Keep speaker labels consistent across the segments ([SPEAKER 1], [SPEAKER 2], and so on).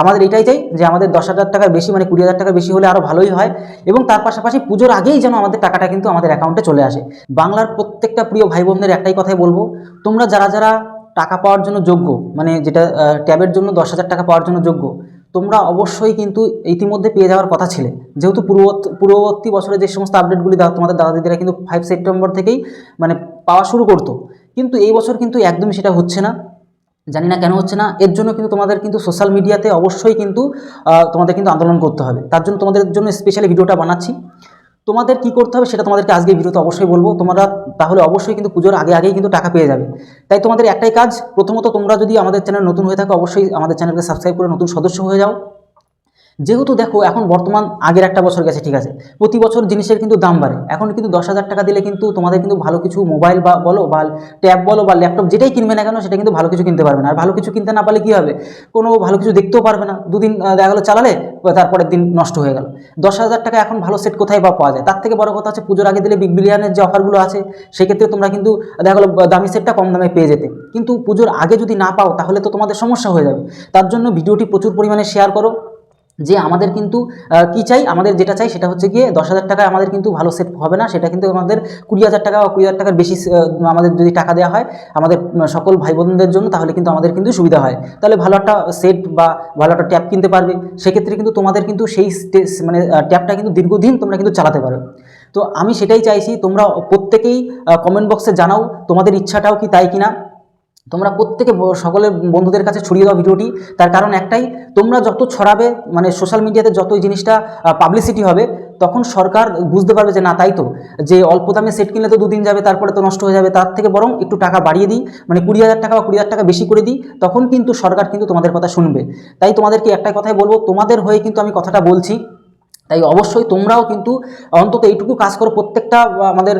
[SPEAKER 1] আমাদের এটাই চাই যে আমাদের দশ হাজার টাকার বেশি মানে কুড়ি হাজার টাকার বেশি হলে আরও ভালোই হয় এবং তার পাশাপাশি পুজোর আগেই যেন আমাদের টাকাটা কিন্তু আমাদের অ্যাকাউন্টে চলে আসে। বাংলার প্রত্যেকটা প্রিয় ভাই বোনদের একটাই কথাই বলব, তোমরা যারা যারা টাকা পাওয়ার জন্য যোগ্য মানে যেটা ট্যাবের জন্য দশ হাজার টাকা পাওয়ার জন্য যোগ্য, তোমরা অবশ্যই কিন্তু ইতিমধ্যে পেয়ে যাওয়ার কথা ছিলে। যেহেতু পূর্ববর্তী পূর্ববর্তী বছরে যে সমস্ত আপডেটগুলি দাও তোমাদের দাদা দিদিরা কিন্তু ফাইভ সেপ্টেম্বর থেকেই মানে পাওয়া শুরু করতো। কিন্তু এই বছর কিন্তু একদমই সেটা হচ্ছে না। জানি না কেন হচ্ছে না, এর জন্য কিন্তু তোমাদের কিন্তু সোশ্যাল মিডিয়াতে অবশ্যই কিন্তু তোমাদের কিন্তু আন্দোলন করতে হবে। তার জন্য তোমাদের জন্য স্পেশালি ভিডিওটা বানাচ্ছি। তোমাদের কি করতে হবে সেটা তোমাদেরকে আজকে ভিডিওতে অবশ্যই বলব। তোমরা তাহলে অবশ্যই কিন্তু পুজোর আগে আগেই কিন্তু টাকা পেয়ে যাবে। তাই তোমাদের একটাই কাজ, প্রথমত তোমরা যদি আমাদের চ্যানেল নতুন হয়ে থাকো, অবশ্যই আমাদের চ্যানেলকে সাবস্ক্রাইব করে নতুন সদস্য হয়ে যাও। যেহেতু দেখো এখন বর্তমান আগের একটা বছর গেছে, ঠিক আছে? প্রতি বছর জিনিসের কিন্তু দাম বাড়ে। এখন কিন্তু দশ হাজার টাকা দিলে কিন্তু তোমাদের কিন্তু ভালো কিছু মোবাইল বা বলো বা ট্যাব বলো বা ল্যাপটপ যেটাই কিনবে না কেন সেটা কিন্তু ভালো কিছু কিনতে পারবে না। আর ভালো কিছু কিনতে না পারলে কী হবে? কোনো ভালো কিছু দেখতেও পারবে না। দুদিন দেখা গেলো চালালে, তারপরের দিন নষ্ট হয়ে গেল। দশ হাজার টাকা এখন ভালো সেট কোথায় বা পাওয়া যায়? তার থেকে বড় কথা হচ্ছে পুজোর আগে দিলে বিগ বিলিয়নের যে অফারগুলো আছে, সেক্ষেত্রে তোমরা কিন্তু, দেখা গেলো দামি সেটটা কম দামে পেয়ে যেতে। কিন্তু পুজোর আগে যদি না পাও, তাহলে তো তোমাদের সমস্যা হয়ে যাবে। তার জন্য ভিডিওটি প্রচুর পরিমাণে শেয়ার করো। যে আমাদের কিন্তু কি চাই? আমাদের যেটা চাই সেটা হচ্ছে গিয়ে দশ হাজার টাকায় আমাদের কিন্তু ভালো সেট হবে না। সেটা কিন্তু আমাদের কুড়ি হাজার টাকা বা কুড়ি হাজার টাকার বেশি আমাদের যদি টাকা দেওয়া হয়, আমাদের সকল ভাই বোনদের জন্য, তাহলে কিন্তু আমাদের কিন্তু সুবিধা হয়। তাহলে ভালো একটা সেট বা ভালো একটা ট্যাপ কিনতে পারবে। সেক্ষেত্রে কিন্তু তোমাদের কিন্তু সেই মানে ট্যাপটা কিন্তু দীর্ঘদিন তোমরা কিন্তু চালাতে পারো। তো আমি সেটাই চাইছি, তোমরা প্রত্যেকেই কমেন্ট বক্সে জানাও, তোমাদের ইচ্ছাটাও কি তাই কিনা। তোমরা প্রত্যেকে সকলের বন্ধুদের কাছে ছড়িয়ে দাও ভিডিওটি। তার কারণ একটাই, তোমরা যত ছড়াবে মানে সোশ্যাল মিডিয়াতে যত এই জিনিসটা পাবলিসিটি হবে, তখন সরকার বুঝতে পারবে যে না, তাই তো। যে অল্প দামে সেট কিনলে তো দুদিন যাবে, তারপরে তো নষ্ট হয়ে যাবে, তার থেকে বরং একটু টাকা বাড়িয়ে দিই। মানে কুড়ি হাজার টাকা বা কুড়ি হাজার টাকা বেশি করে দিই, তখন কিন্তু সরকার কিন্তু তোমাদের কথা শুনবে। তাই তোমাদেরকে একটাই কথাই বলব, তোমাদের হয়ে কিন্তু আমি কথাটা বলছি। তাই অবশ্যই তোমরাও কিন্তু অন্তত এইটুকু কাজ করো। প্রত্যেকটা আমাদের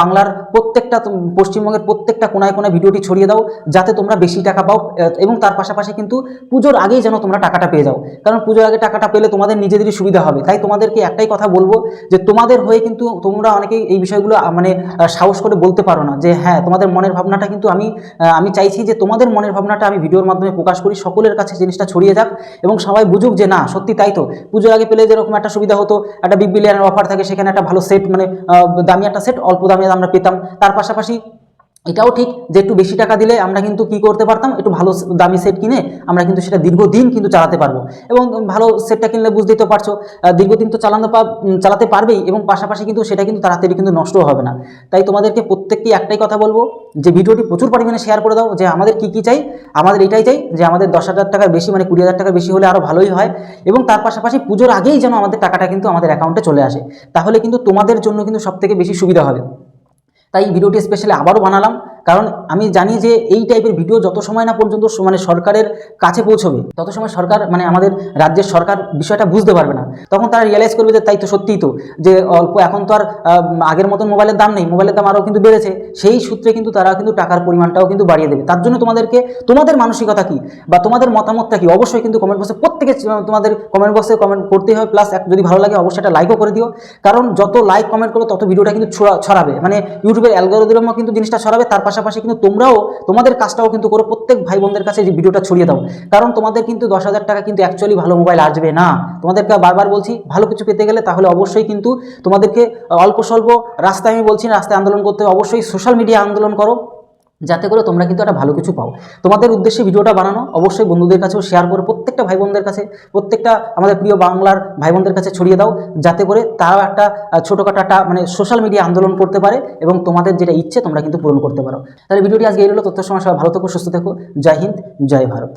[SPEAKER 1] বাংলার প্রত্যেকটা পশ্চিমবঙ্গের প্রত্যেকটা কোনায় কোনায় ভিডিওটি ছড়িয়ে দাও, যাতে তোমরা বেশি টাকা পাও এবং তার পাশাপাশি কিন্তু পুজোর আগেই যেন তোমরা টাকাটা পেয়ে যাও। কারণ পুজোর আগে টাকাটা পেলে তোমাদের নিজেদেরই সুবিধা হবে। তাই তোমাদেরকে একটাই কথা বলব যে, তোমাদের হয়ে কিন্তু তোমরা অনেকেই এই বিষয়গুলো মানে সাহস করে বলতে পারো না যে হ্যাঁ তোমাদের মনের ভাবনাটা কিন্তু আমি আমি চাইছি যে, তোমাদের মনের ভাবনাটা আমি ভিডিওর মাধ্যমে প্রকাশ করি, সকলের কাছে জিনিসটা ছড়িয়ে যাক, এবং সবাই বুঝুক যে, না, সত্যি তাই তো। পুজোর আগে পেলে যেরকম একটা সুবিধা হতো, একটা বিগ বিলিয়নের অফার থাকে, সেখানে একটা ভালো সেট মানে দামি একটা সেট অল্প দামে আমরা পেতাম। তার পাশাপাশি এটাও ঠিক যে একটু বেশি টাকা দিলে আমরা কিন্তু কি করতে পারতাম? একটু ভালো দামি সেট কিনে আমরা কিন্তু সেটা দীর্ঘদিন কিন্তু চালাতে পারব। এবং ভালো সেটটা কিনলে বুঝতেই তো পারছ দীর্ঘদিন তো চালানো চালাতে পারবেই এবং পাশাপাশি কিন্তু সেটা কিন্তু তাড়াতাড়ি কিন্তু নষ্ট হবে না। তাই তোমাদেরকে প্রত্যেককে একটাই কথা বলব, যে ভিডিওটি প্রচুর পরিমাণে শেয়ার করে দাও, যে আমাদের কি কি চাই, আমাদের এটাই চাই, যে আমাদের দশ হাজার টাকার বেশি মানে কুড়ি হাজার টাকার বেশি হলে আরও ভালোই হয় এবং তার পাশাপাশি পুজোর আগেই যেন আমাদের টাকাটা কিন্তু আমাদের অ্যাকাউন্টে চলে আসে। তাহলে কিন্তু তোমাদের জন্য কিন্তু সবথেকে বেশি সুবিধা হবে। তাই ভিডিওটি স্পেশালি আবারও বানালাম। কারণ আমি জানি যে এই টাইপের ভিডিও যত সময় না পর্যন্ত মানে সরকারের কাছে পৌঁছবে, তত সময় সরকার মানে আমাদের রাজ্যের সরকার বিষয়টা বুঝতে পারবে না। তখন তারা রিয়েলাইজ করবে যে তাই তো সত্যিই তো, যে অল্প এখন তো আর আগের মতন মোবাইলের দাম নেই মোবাইলের দাম আরও কিন্তু বেড়েছে। সেই সূত্রে কিন্তু তারা কিন্তু টাকার পরিমাণটাও কিন্তু বাড়িয়ে দেবে। তার জন্য তোমাদেরকে, তোমাদের মানসিকতা কি বা তোমাদের মতামতটা কি? অবশ্যই কিন্তু কমেন্ট বক্সে প্রত্যেকে তোমাদের কমেন্ট বক্সে কমেন্ট করতেই হবে। প্লাস যদি ভালো লাগে, অবশ্যই একটা লাইকও করে দিও। কারণ যত লাইক কমেন্ট করবে, তত ভিডিওটা কিন্তু ছড়া- ছড়াবে। মানে ইউটিউবের অ্যালগোরিদমও কিন্তু জিনিসটা ছড়াবে, তার পাশাপাশি কিন্তু তোমরাও তোমাদের কাজটাও কিন্তু করো। প্রত্যেক ভাই বোনদের কাছে যে ভিডিওটা ছড়িয়ে দাও। কারণ তোমাদের কিন্তু দশ হাজার টাকা কিন্তু অ্যাকচুয়ালি ভালো মোবাইল আসবে না। তোমাদেরকে বারবার বলছি, ভালো কিছু পেতে গেলে তাহলে অবশ্যই কিন্তু তোমাদেরকে অল্প স্বল্প রাস্তায় আমি বলছি, রাস্তায় আন্দোলন করতে অবশ্যই সোশ্যাল মিডিয়া আন্দোলন করো। যাতে করে তোমরা কিন্তু একটা ভালো কিছু পাও। তোমাদের উদ্দেশ্যে ভিডিওটা বানানো, অবশ্যই বন্ধুদের কাছেও শেয়ার করে প্রত্যেকটা ভাই বোনদের কাছে, প্রত্যেকটা আমাদের প্রিয় বাংলার ভাই বোনদের কাছে ছড়িয়ে দাও, যাতে করে তারা একটা ছোটোখাটো একটা মানে সোশ্যাল মিডিয়া আন্দোলন করতে পারে এবং তোমাদের যেটা ইচ্ছে তোমরা কিন্তু পূরণ করতে পারো। তাহলে ভিডিওটি আজকে এই হলো তথ্য সময় সবাই ভালো থেকো, সুস্থ থেকো, জয় হিন্দ, জয় ভারত।